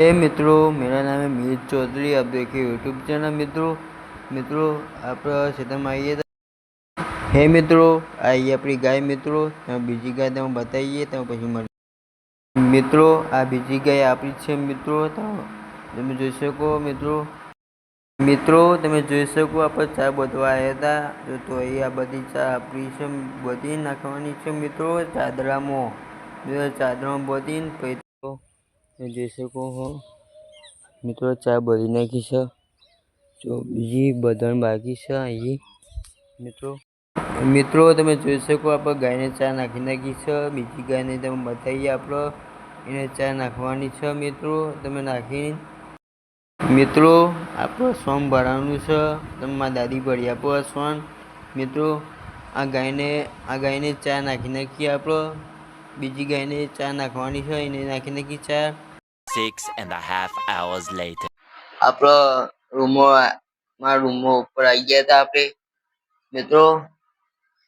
हे मित्रों मेरा नाम है मीर चौधरी आप देखिए यूट्यूब चैनल मित्रों મિત્રો આપણે ખેતરમાં આવીએ તો હે મિત્રો આ આપણી ગાય મિત્રો તમે બીજી ગાય તમે બતાવીએ તમે પછી મળી મિત્રો આ બીજી ગાય આપણી છે મિત્રો તમે જોઈ શકો મિત્રો મિત્રો તમે જોઈ શકો આપણે ચા બધવા આવ્યા હતા તો એ આ બધી ચા આપણી છે બધી નાખવાની છે મિત્રો ચાદરામાં ચાદરામાં બધી પછી તમે જોઈ શકો હો. મિત્રો ચા ભરી નાખી છે. જો બીજી બધાને બાકી છે અહીં. મિત્રો મિત્રો, તમે જોઈ શકો આપણે ગાયને ચા નાખી નાખી છે. બીજી ગાયને તમે બતાવીએ આપણે એને ચા નાખવાની છે, મિત્રો. તમે નાખી મિત્રો, આપણે સોન ભરવાનું છે. તમે મારા દાદી ભરી આપો સોન. મિત્રો, આ ગાયને આ ગાયને ચા નાખી નાખીએ આપણે. બીજી ગાયને ચા નાખવાની છે, એને નાખી નાખી ચા. Six and a half hours later. આપણો રૂમો મારા રૂમો ઉપર આવી ગયા હતા આપણે મિત્રો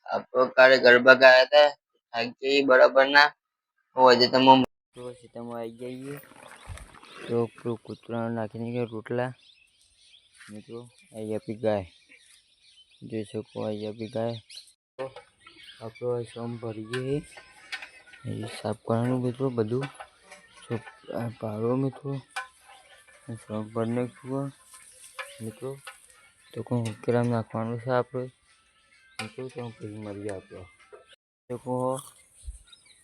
આપણો કાલે ગરબા ગાયા હતા થાકી જઈએ બરાબર ના. આજે તમે સીતામાં આવી જઈએ તો પેલું કૂતરા નાખીને ગયા રોટલા. મિત્રો અહીંયા બી ગાય. જોઈ શકો અહીંયા બી ગાય. આપણો સોમ ભરીએ એ સાફ કરવાનું મિત્રો બધું. પાડો મિત્રો સોમ ભરી નાખ્યું મિત્રો તો કોઈ ઉકેરામ નાખવાનું છે આપણે મિત્રો તો પછી મળીએ આપણે શકો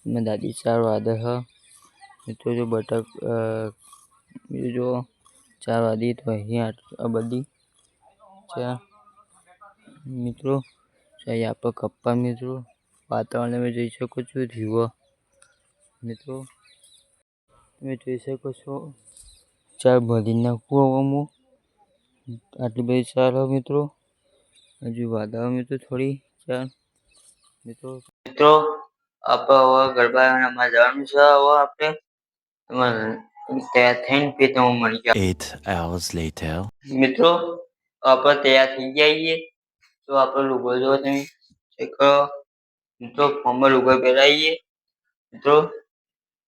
મેં દાદી ચાર વાદે હ મિત્રો જો બટક બીજું જો ચાર વાદી તો અહીં આ બધી ચા મિત્રો અહીં આપણે કપ્પા મિત્રો વાતાવરણ તમે જોઈ શકો છો જીવો મિત્રો તમે જોઈ શકો છો. ચાર નાખવું અમુક. આટલી બધી ચાર મિત્રો. હજુ વાદળો મિત્રો થોડી. ચાર. મિત્રો. મિત્રો આપણે હવે ગરબામાં જવાનું છે હવે આપણે. તૈયાર થઈને પછી તમે મળી જાઓ Eight hours later. મિત્રો આપણે તૈયાર થઈ જઈએ. તો આપણે લુગો જો તમે. ચેક કરો. મિત્રો ફોર્મમાં લુગો પહેરાવીએ. મિત્રો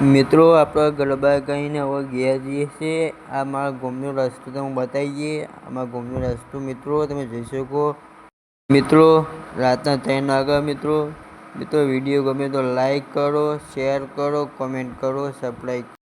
મિત્રો, આપણે ગરબા ગાઈને હવે ગયા જઈએ છીએ આ મારા ગામનો રસ્તો તમે દઈએ. અમારા ગામનો રસ્તો, મિત્રો, તમે જોઈ શકો. મિત્રો, રાતના ત્રણ વાગ્યા, મિત્રો. મિત્રો, વીડિયો ગમે તો લાઈક કરો શેર કરો કોમેન્ટ કરો સબસ્ક્રાઈબ